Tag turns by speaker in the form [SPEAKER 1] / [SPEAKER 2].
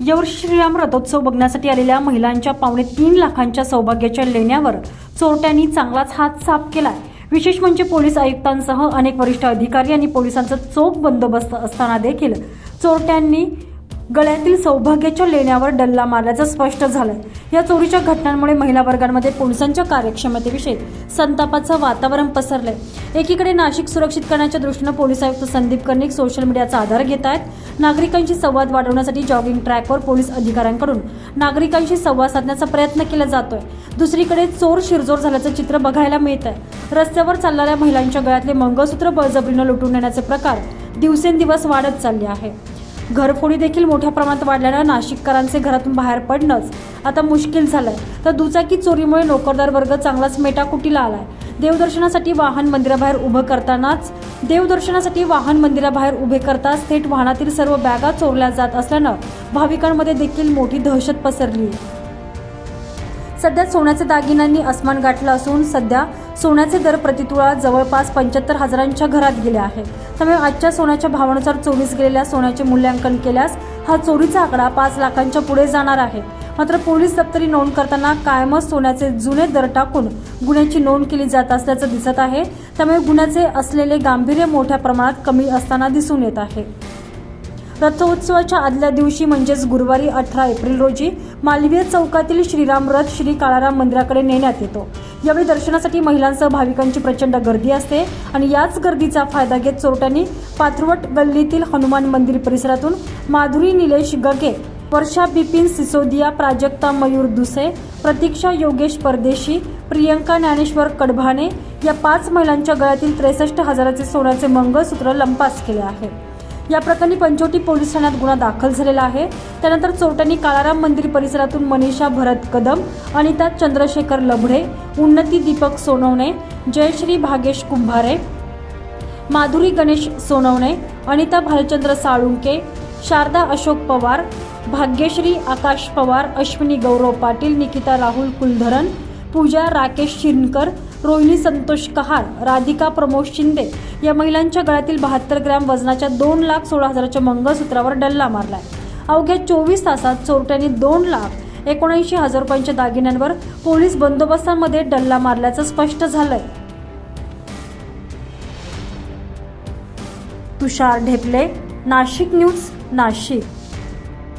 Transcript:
[SPEAKER 1] यावर्षी श्रीराम रथोत्सव बघण्यासाठी आलेल्या महिलांच्या पावणे तीन लाखांच्या सौभाग्याच्या लेण्यावर चोरट्यांनी चांगलाच हात साफ केला विशेष म्हणजे पोलीस आयुक्तांसह अनेक वरिष्ठ अधिकारी आणि पोलिसांचा चोख बंदोबस्त असताना देखील चोरट्यांनी गळ्यातील सौभाग्याच्या लेण्यावर डल्ला मारल्याचं स्पष्ट झालंय. या चोरीच्या घटनांमुळे महिला वर्गांमध्ये पोलिसांच्या कार्यक्षमतेविषयी संतापाचं वातावरण पसरलंय. एकीकडे नाशिक सुरक्षित करण्याच्या दृष्टीनं पोलीस आयुक्त संदीप कर्णिक सोशल मीडियाचा आधार घेत आहेत. नागरिकांशी संवाद वाढवण्यासाठी जॉगिंग ट्रॅकवर पोलीस अधिकाऱ्यांकडून नागरिकांशी संवाद साधण्याचा प्रयत्न केला जातोय. दुसरीकडे चोर शिरजोर झाल्याचं चित्र बघायला मिळत आहे रस्त्यावर चालणाऱ्या महिलांच्या गळ्यातले मंगळसूत्र बळजबरीनं लुटून नेण्याचे प्रकार दिवसेंदिवस वाढत चालले आहे. घरफोडी देखील मोठ्या प्रमाणात वाढल्यानं नाशिककरांचे घरातून बाहेर पडणंच आता मुश्किल झालंय. तर दुचाकी चोरीमुळे नोकरदार वर्ग चांगलाच मेटाकुटीला आलाय. देवदर्शनासाठी वाहन मंदिराबाहेर उभं करतानाच देवदर्शनासाठी वाहन मंदिराबाहेर उभे करताच थेट वाहनातील सर्व बॅगा चोरल्या जात असल्यानं भाविकांमध्ये देखील मोठी दहशत पसरली आहे सध्या सोन्याचे दागिन्यांनी अस्मान गाठलं असून सध्या सोन्याचे दर प्रतितुळा जवळपास पंच्याहत्तर हजारांच्या घरात गेले आहे. त्यामुळे आजच्या सोन्याच्या भावानुसार चोरीस गेलेल्या सोन्याचे मूल्यांकन केल्यास हा चोरीचा आकडा पाच लाखांच्या पुढे जाणार आहे. मात्र पोलीस दप्तरी नोंद करताना कायमच सोन्याचे जुने दर टाकून गुन्ह्याची नोंद केली जात असल्याचं दिसत आहे. त्यामुळे गुन्ह्याचे असलेले गांभीर्य मोठ्या प्रमाणात कमी असताना दिसून येत आहे. रथोत्सवाच्या आदल्या दिवशी म्हणजेच गुरुवारी अठरा एप्रिल रोजी मालवीय चौकातील श्रीराम रथ श्री काळाराम मंदिराकडे नेण्यात येतो. यावेळी दर्शनासाठी महिलांसह भाविकांची प्रचंड गर्दी असते आणि याच गर्दीचा फायदा घेत चोरट्यांनी पाथरवट गल्लीतील हनुमान मंदिर परिसरातून माधुरी निलेश गगे वर्षा बिपिन सिसोदिया प्राजक्ता मयूर दुसे प्रतीक्षा योगेश परदेशी प्रियंका ज्ञानेश्वर कडभाणे या पाच महिलांच्या गळ्यातील त्रेसष्ट हजाराचे सोन्याचे मंगळसूत्र लंपास केले आहे. या प्रकरणी पंचवटी पोलीस ठाण्यात गुन्हा दाखल झालेला आहे. त्यानंतर चोरट्यांनी काळाराम मंदिर परिसरातून मनीषा भरत कदम अनिता चंद्रशेखर लभडे उन्नती दीपक सोनवणे जयश्री भागेश कुंभारे माधुरी गणेश सोनवणे अनिता भालचंद्र साळुंके शारदा अशोक पवार भाग्यश्री आकाश पवार अश्विनी गौरव पाटील निकिता राहुल कुलधरन पूजा राकेश शिरनकर रोहिणी संतोष कहार राधिका प्रमोद शिंदे या महिलांच्या गळ्यातील बहात्तर ग्रॅम वजनाच्या दोन लाख सोळा हजाराच्या मंगळसूत्रावर डल्ला मारलाय. अवघ्या चोवीस तासात चोरट्यांनी दोन लाख एकोणऐंशी हजार रुपयांच्या दागिन्यांवर पोलीस बंदोबस्तामध्ये डल्ला मारल्याचं स्पष्ट झालंय. तुषार ढेपले नाशिक न्यूज नाशिक.